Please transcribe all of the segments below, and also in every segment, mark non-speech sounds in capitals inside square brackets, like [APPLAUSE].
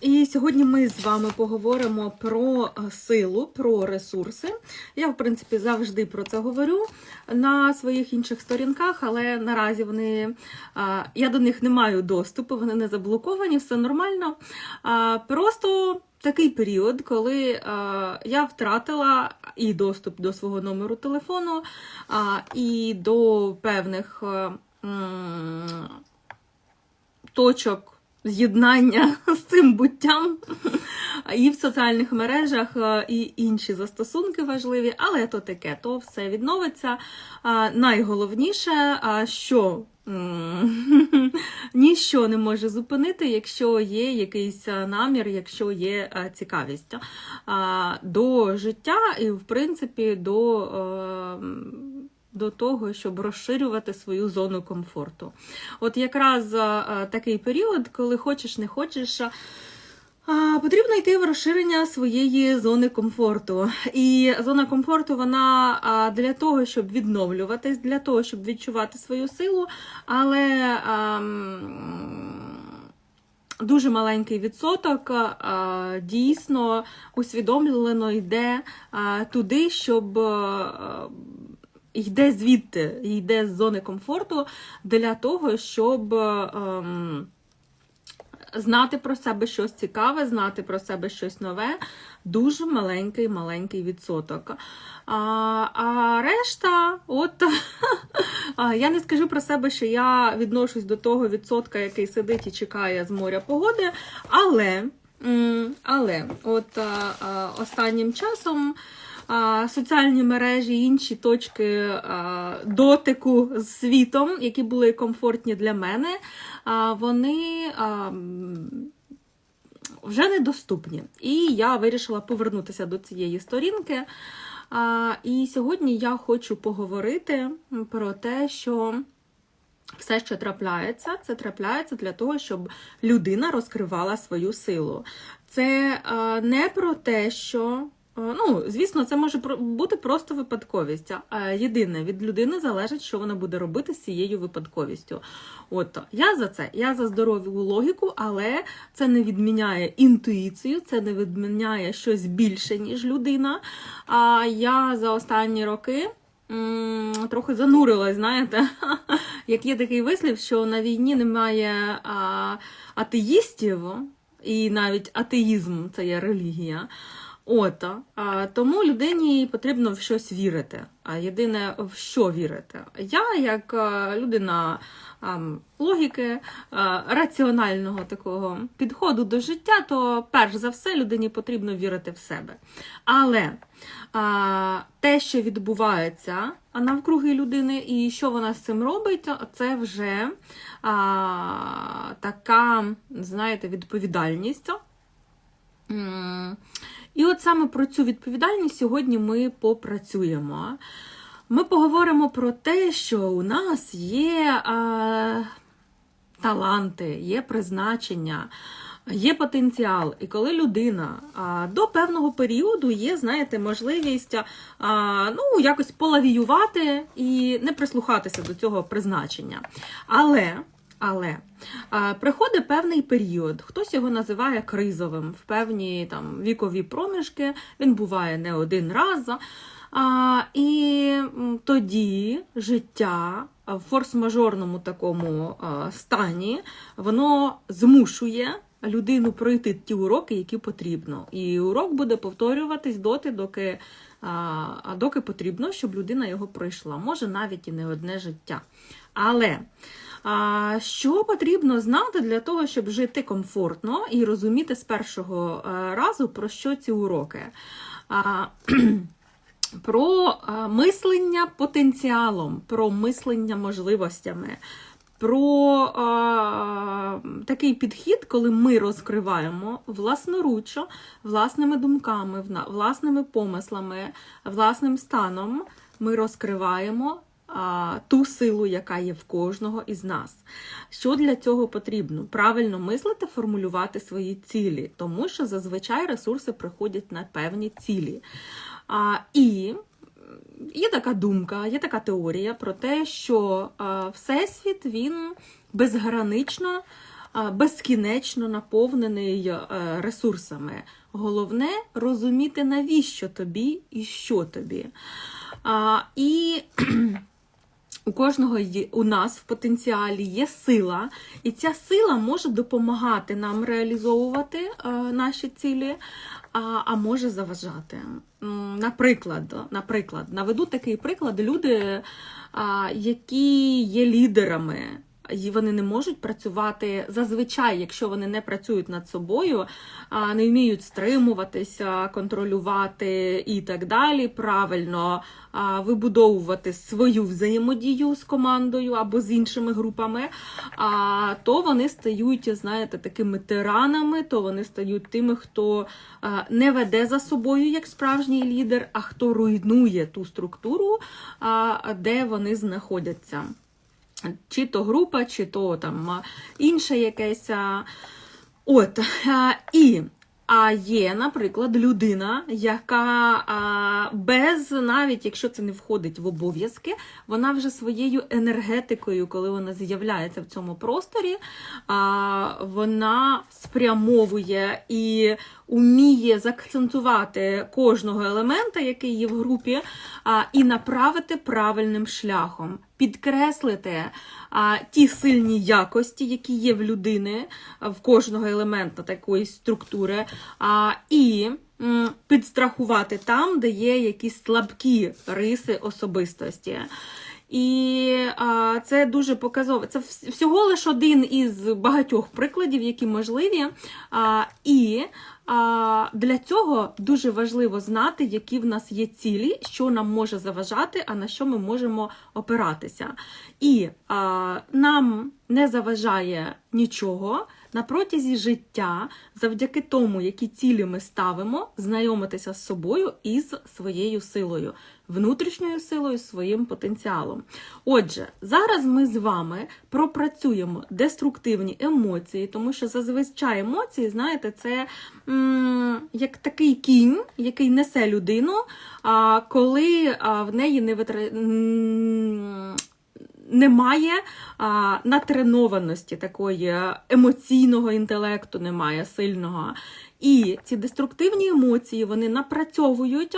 І сьогодні ми з вами поговоримо про е, силу, про ресурси. Я, в принципі, завжди про це говорю на своїх інших сторінках, але наразі вони я до них не маю доступу, вони не заблоковані, все нормально. Просто такий період, коли я втратила і доступ до свого номеру телефону, і до певних. точок з'єднання [LAUGHS] з цим буттям і в соціальних мережах, е, і інші застосунки важливі, але то таке, то все відновиться. Найголовніше, що [LAUGHS] ніщо не може зупинити, якщо є якийсь е, намір, якщо є е, цікавість до життя і, в принципі, до. Е, до того, щоб розширювати свою зону комфорту. От якраз а, такий період, коли хочеш, не хочеш. а, Потрібно йти в розширення своєї зони комфорту. І зона комфорту вона а, для того, щоб відновлюватись, для того, щоб відчувати свою силу, але а, дуже маленький відсоток дійсно усвідомлено йде туди, щоб. Йде звідти, йде з зони комфорту для того, щоб ем, знати про себе щось цікаве, знати про себе щось нове. Дуже маленький маленький відсоток. А а решта, от [LAUGHS] я не скажу про себе, що я відношусь до того відсотка, який сидить і чекає з моря погоди, але, але от а, а, останнім часом. Соціальні мережі, інші точки дотику з світом, які були комфортні для мене, вони вже недоступні. І я вирішила повернутися до цієї сторінки. І сьогодні я хочу поговорити про те, що. Все, що трапляється, це трапляється для того, щоб людина розкривала свою силу. Це не про те, що Ну, звісно, це може бути просто випадковість. А єдине, від людини залежить, що вона буде робити з цією випадковістю. От я за це, я за здорову логіку, але це не відміняє інтуїцію, це не відміняє щось більше, ніж людина. А я за останні роки. Трохи занурилась, знаєте, [LAUGHS] як є такий вислів, що на війні немає а, атеїстів, і навіть атеїзм це є релігія. От, а, тому людині потрібно в щось вірити. А єдине, в що вірити. Я, як а, людина а, логіки, а, раціонального такого підходу до життя, то перш за все людині потрібно вірити в себе. Але а, те, що відбувається навкруги людини, і що вона з цим робить, це вже а, така, знаєте, відповідальність. І от саме про цю відповідальність сьогодні ми попрацюємо. Ми поговоримо про те, що у нас є а, таланти, є призначення, є потенціал. І коли людина а, до певного періоду є, знаєте, можливість а, ну, якось полавіювати і не прислухатися до цього призначення. Але. Але приходить певний період, хтось його називає кризовим в певні там вікові проміжки, він буває не один раз. А, і тоді життя в форс-мажорному такому стані воно змушує людину пройти ті уроки, які потрібно. І урок буде повторюватись доти, доки, а, доки потрібно, щоб людина його пройшла. Може навіть і не одне життя. Але що потрібно знати для того, щоб жити комфортно і розуміти з першого е, разу, про що ці уроки? [CLEARS THROAT] Про мислення потенціалом, про мислення можливостями, про а, такий підхід, коли ми розкриваємо власноруч, власними думками, власними помислами, власним станом, ми розкриваємо ту силу, яка є в кожного із нас. Що для цього потрібно? Правильно мислити, формулювати свої цілі, тому що зазвичай ресурси приходять на певні цілі. А, і є така думка, є така теорія про те, що Всесвіт він безгранично. безкінечно наповнений е, ресурсами. Головне розуміти, навіщо тобі і що тобі. А, І у кожного є, у нас в потенціалі є сила, і ця сила може допомагати нам реалізовувати е, наші цілі, а, а може заважати. Наприклад, наприклад, наведу такий приклад: люди, які є лідерами. І вони не можуть працювати зазвичай, якщо вони не працюють над собою, не вміють стримуватися, контролювати і так далі, правильно вибудовувати свою взаємодію з командою або з іншими групами, то вони стають, знаєте, такими тиранами, то вони стають тими, хто не веде за собою як справжній лідер, а хто руйнує ту структуру, де вони знаходяться. Чи то група, чи то там інше якесь. От. І а є, наприклад, людина, яка без, навіть якщо це не входить в обов'язки, вона вже своєю енергетикою, коли вона з'являється в цьому просторі, вона спрямовує і уміє заакцентувати кожного елемента, який є в групі, і направити правильним шляхом. Підкреслити а, ті сильні якості, які є в людини, в кожного елемента такої структури, а, і м, підстрахувати там, де є якісь слабкі риси особистості. І а, це дуже показово. Це всього лише один із багатьох прикладів, які можливі. А, і для цього дуже важливо знати, які в нас є цілі, що нам може заважати, а на що ми можемо опиратися. І а, нам не заважає нічого на протязі життя, завдяки тому, які цілі ми ставимо, знайомитися з собою і з своєю силою, внутрішньою силою, своїм потенціалом. Отже, зараз ми з вами пропрацюємо деструктивні емоції, тому що зазвичай емоції, знаєте, це м, як такий кінь, який несе людину, а, коли а, в неї не витра... немає а, натренованості такої емоційного інтелекту, немає сильного. І ці деструктивні емоції вони напрацьовують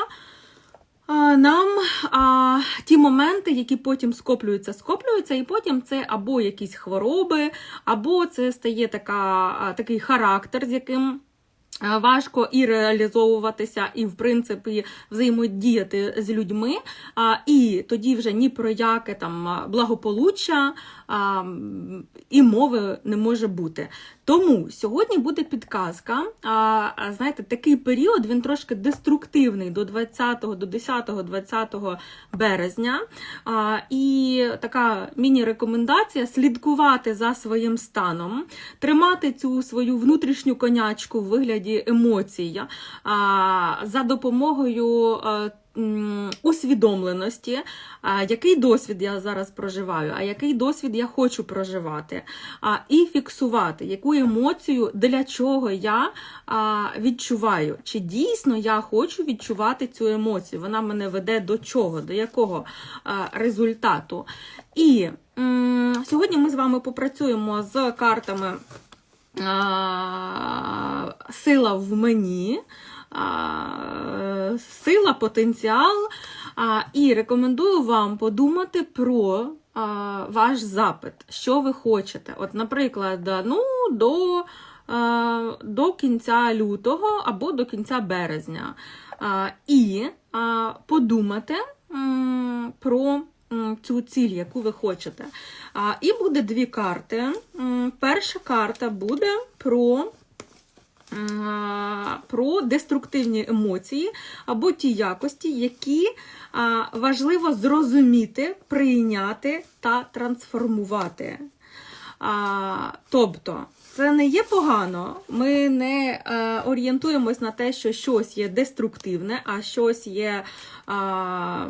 а, нам а, ті моменти, які потім скоплюються, скоплюються, і потім це або якісь хвороби, або це стає така, такий характер, з яким. А, Важко і реалізовуватися, і, в принципі, взаємодіяти з людьми, і тоді вже ні про яке там благополуччя а, і мови не може бути. Тому сьогодні буде підказка. А, знаєте, такий період він трошки деструктивний до 20, до 10-20 березня. А, і така міні-рекомендація слідкувати за своїм станом, тримати цю свою внутрішню конячку в вигляді емоцій а, за допомогою. Усвідомленості, який досвід я зараз проживаю, а який досвід я хочу проживати, і фіксувати, яку емоцію, для чого я відчуваю. Чи дійсно я хочу відчувати цю емоцію? Вона мене веде до чого, до якого результату. І сьогодні ми з вами попрацюємо з картами Сила в мені. Сила, потенціал. І рекомендую вам подумати про ваш запит, що ви хочете. От, наприклад, ну, до, до кінця лютого або до кінця березня. І подумати про цю ціль, яку ви хочете. І буде дві карти. Перша карта буде про про деструктивні емоції або ті якості, які важливо зрозуміти, прийняти та трансформувати. Тобто, це не є погано. Ми не е, орієнтуємось на те, що щось є деструктивне, а щось є а,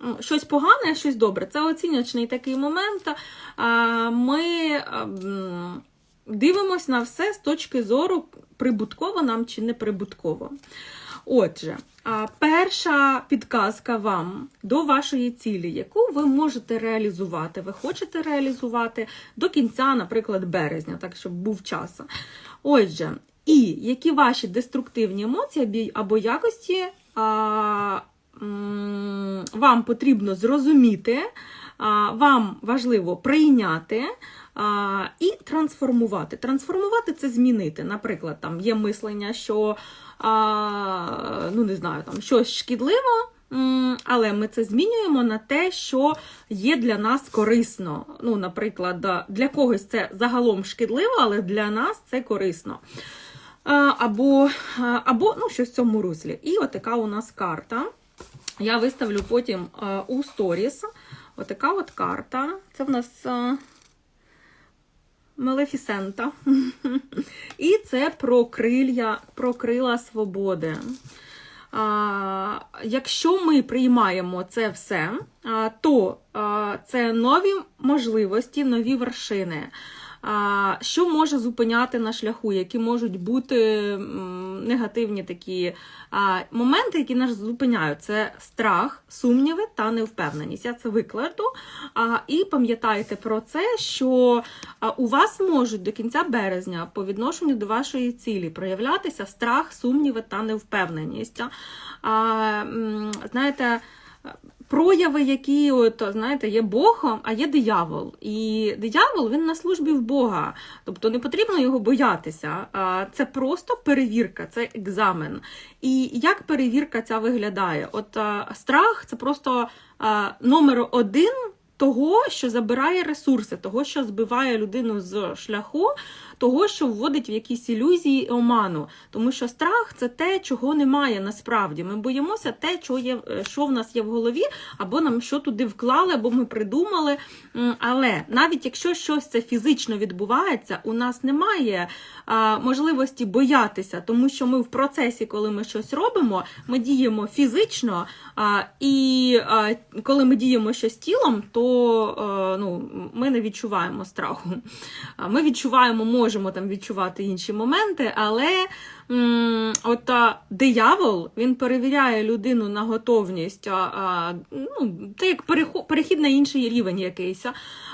ну, щось погане, а щось добре. Це оціночний такий момент. А, ми ем, дивимось на все з точки зору прибутково нам чи не прибутково. Отже, перша підказка вам до вашої цілі, яку ви можете реалізувати. Ви хочете реалізувати до кінця, наприклад, березня, так щоб був час. Отже, і які ваші деструктивні емоції або якості а, вам потрібно зрозуміти, а, вам важливо прийняти. А, і трансформувати. Трансформувати це змінити. Наприклад, там є мислення, що а, ну не знаю, там щось шкідливо, але ми це змінюємо на те, що є для нас корисно. Ну, наприклад, для когось це загалом шкідливо, але для нас це корисно. Або, або ну, щось в цьому руслі. І отака у нас карта. Я виставлю потім у сторіс. Отака от карта. Це в нас. Малефісента. [LAUGHS] І це про крилля, про крила свободи. А, якщо ми приймаємо це все, а, то а, це нові можливості, нові вершини. Що може зупиняти на шляху, які можуть бути негативні такі моменти, які нас зупиняють? Це страх, сумніви та невпевненість. Я це викладу. І пам'ятайте про це, що у вас можуть до кінця березня по відношенню до вашої цілі проявлятися страх, сумніви та невпевненість. Знаєте, прояви, які от, знаєте, є Богом, а є диявол. І диявол він на службі в Бога. Тобто не потрібно його боятися. Це просто перевірка, це екзамен. І як перевірка ця виглядає? От страх це просто номер один. Того, що забирає ресурси, того, що збиває людину з шляху, того, що вводить в якісь ілюзії оману. Тому що страх це те, чого немає насправді. Ми боїмося те, що є, що в нас є в голові, або нам що туди вклали, або ми придумали. Але навіть якщо щось це фізично відбувається, у нас немає можливості боятися, тому що ми в процесі, коли ми щось робимо, ми діємо фізично, а, і а, коли ми діємо щось тілом, то а, ну, ми не відчуваємо страху. Ми відчуваємо, можемо там відчувати інші моменти, але м, от та, диявол він перевіряє людину на готовність. А, а, ну, це як перехід на інший рівень якийсь.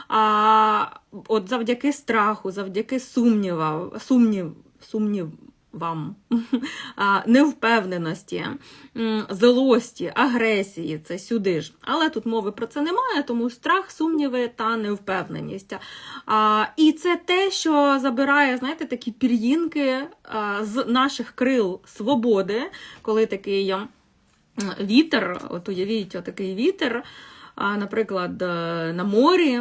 А, от завдяки страху, завдяки сумнівам, сумнів, сумнів. Вам [LAUGHS] невпевненості, злості, агресії це сюди ж. Але тут мови про це немає, тому страх, сумніви та невпевненість. І це те, що забирає, знаєте, такі пір'їнки з наших крил свободи, коли такий вітер, от уявіть, такий вітер. Наприклад, е, на морі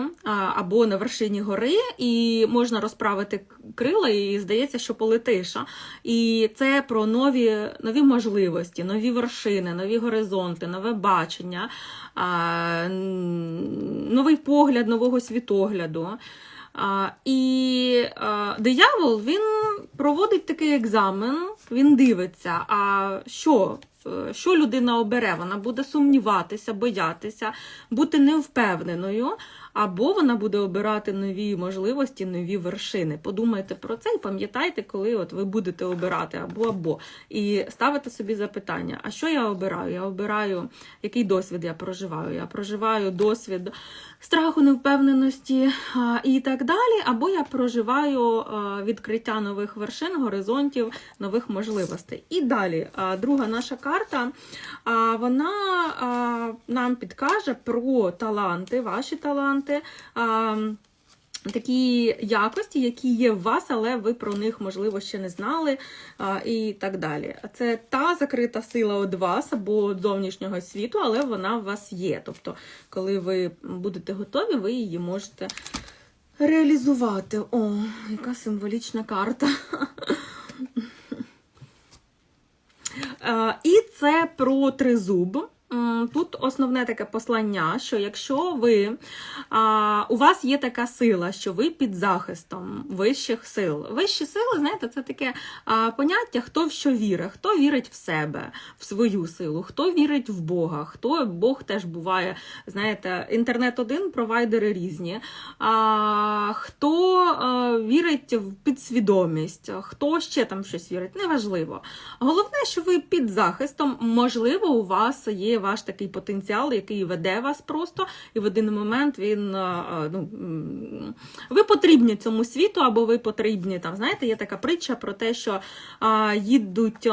або на вершині гори, і можна розправити крила, і здається, що полетиш. І це про нові, нові можливості, нові вершини, нові горизонти, нове бачення, новий погляд нового світогляду. А, і а, диявол він проводить такий екзамен, він дивиться, а що, е, що людина обере? Вона буде сумніватися, боятися, бути невпевненою, або вона буде обирати нові можливості, нові вершини. Подумайте про це і пам'ятайте, коли от ви будете обирати або або. І ставите собі запитання: а що я обираю? Я обираю, який досвід я проживаю? Я проживаю досвід страху, невпевненості і так далі. Або я проживаю відкриття нових вершин, горизонтів, нових можливостей. І далі, друга наша карта, вона нам підкаже про таланти, ваші таланти. Такі якості, які є в вас, але ви про них, можливо, ще не знали, а, і так далі. Це та закрита сила від вас або від зовнішнього світу, але вона в вас є. Тобто, коли ви будете готові, ви її можете реалізувати. О, яка символічна карта. [LAUGHS] І це про тризуб. Тут основне таке послання, що якщо ви а, у вас є така сила, що ви під захистом вищих сил. Вищі сили, знаєте, це таке а, поняття, хто в що вірить, хто вірить в себе, в свою силу, хто вірить в Бога, хто Бог теж буває, знаєте, інтернет один, провайдери різні. А, хто а, вірить в підсвідомість, хто ще там щось вірить, неважливо. Головне, що ви під захистом, можливо, у вас є ваш такий потенціал, який веде вас просто, і в один момент він ну, ви потрібні цьому світу, або ви потрібні там. Знаєте, є така притча про те, що їдуть.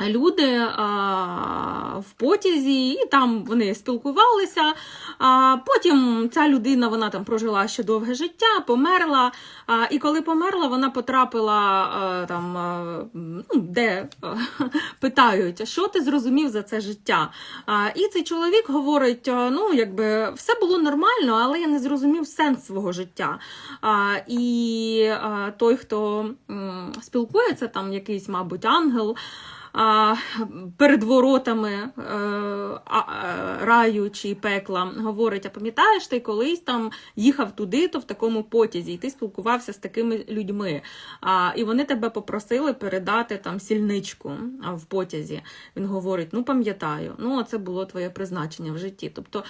Люди а, в потязі, і там вони спілкувалися. А потім ця людина вона там прожила ще довге життя, померла. А, і коли померла, вона потрапила а, там, а, ну, де а, [LAUGHS] питають, що ти зрозумів за це життя. А, і цей чоловік говорить: ну, якби все було нормально, але я не зрозумів сенс свого житта. А, і а, той, хто м, спілкується, там якийсь, мабуть, ангел перед воротами е, е, раю чи пекла говорить: а пам'ятаєш, ти колись там їхав туди, то в такому потязі, і ти спілкувався з такими людьми. І вони тебе попросили передати там сільничку в потязі. Він говорить: ну пам'ятаю, ну це було твоє призначення в житті. Тобто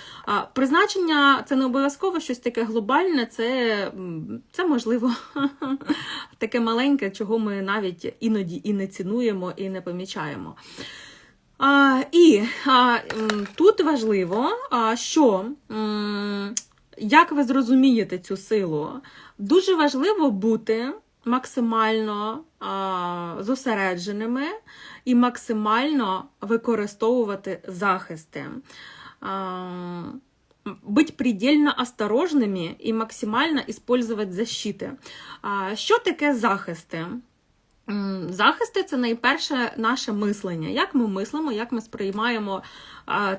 призначення це не обов'язково щось таке глобальне, це, це можливо [LAUGHS] таке маленьке, чого ми навіть іноді і не цінуємо, і не помічаємо. А, і а, тут важливо, а, що як ви зрозумієте цю силу, дуже важливо бути максимально а, зосередженими і максимально використовувати захисти. А, быть предельно осторожними і максимально использовать защити. Що таке захисти? Захисти це найперше наше мислення. Як ми мислимо, як ми сприймаємо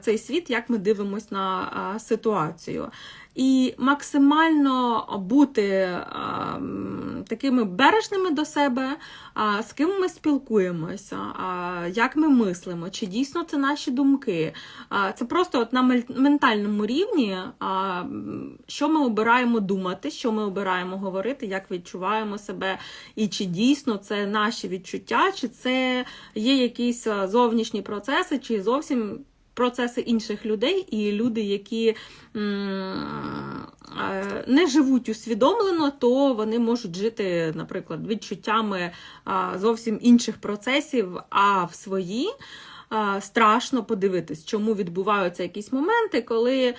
цей світ, як ми дивимося на ситуацію. І максимально бути а, такими бережними до себе, а, з ким ми спілкуємося, а, як ми мислимо, чи дійсно це наші думки. А, Це просто от на ментальному рівні, а, що ми обираємо думати, що ми обираємо говорити, як відчуваємо себе, і чи дійсно це наші відчуття, чи це є якісь зовнішні процеси, чи зовсім процеси інших людей, і люди, які е, не живуть усвідомлено, то вони можуть жити, наприклад, відчуттями зовсім інших процесів, а в свої страшно подивитись, чому відбуваються якісь моменти, коли.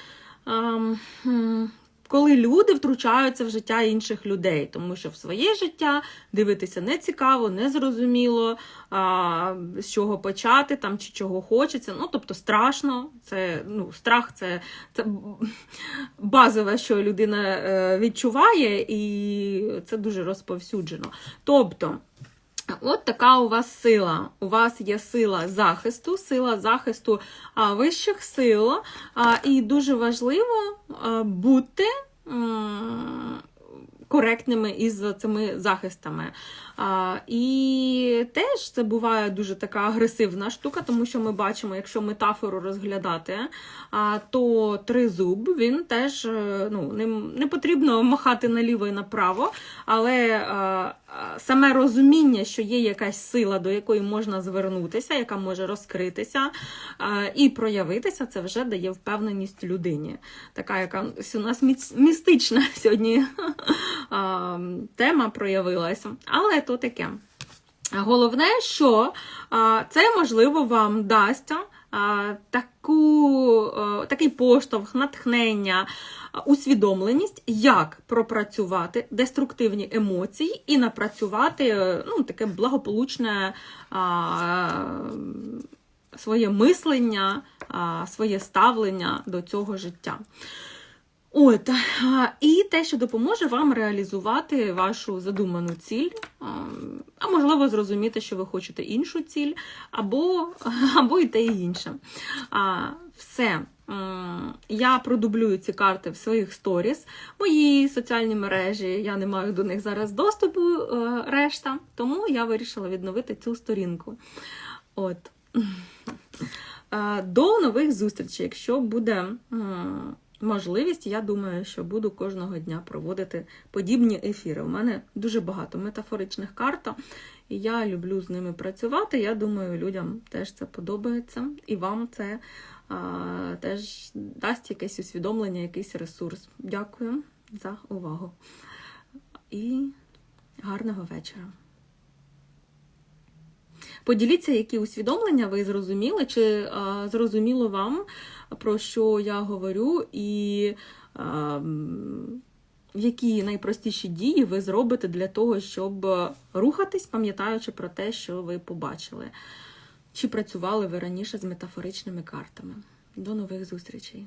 Коли люди втручаються в життя інших людей, тому що в своє життя дивитися не цікаво, не зрозуміло, а, з чого почати там чи чого хочеться. Ну, тобто страшно, це ну, страх це, це базове, що людина е, відчуває, і це дуже розповсюджено. Тобто. От така у вас сила. У вас є сила захисту, сила захисту вищих сил. І дуже важливо бути коректними із цими захистами. А, і теж це буває дуже така агресивна штука, тому що ми бачимо, якщо метафору розглядати, а, то тризуб він теж е, ну, ним не потрібно махати наліво і направо, але а, саме розуміння, що є якась сила, до якої можна звернутися, яка може розкритися і проявитися, це вже дає впевненість людині. Така, яка у нас містична [LAUGHS] сьогодні тема проявилася. Але то таке. Головне, що це можливо вам дасть таку, такий поштовх, натхнення, усвідомленість, як пропрацювати деструктивні емоції і напрацювати е, ну, таке благополучне а, своє мислення, а, своє ставлення до цього життя. От, і те, що допоможе вам реалізувати вашу задуману ціль, а, а можливо, зрозуміти, що ви хочете іншу ціль, або, [LAUGHS] або і те, і інше. А, Все. Я продублюю ці карти в своїх сторіс, мої соціальні мережі. Я не маю до них зараз доступу, е, решта, тому я вирішила відновити цю сторінку. От. [LAUGHS] Е, До нових зустрічей. Якщо буде можливість, я думаю, що буду кожного дня проводити подібні ефіри. У мене дуже багато метафоричних карт, і я люблю з ними працювати. Я думаю, людям теж це подобається, і вам це а, теж дасть якесь усвідомлення, якийсь ресурс. Дякую за увагу. І гарного вечора. Поділіться, які усвідомлення ви зрозуміли, чи а, зрозуміло вам, про що я говорю, і а, які найпростіші дії ви зробите для того, щоб рухатись, пам'ятаючи про те, що ви побачили. Чи працювали ви раніше з метафоричними картами. До нових зустрічей!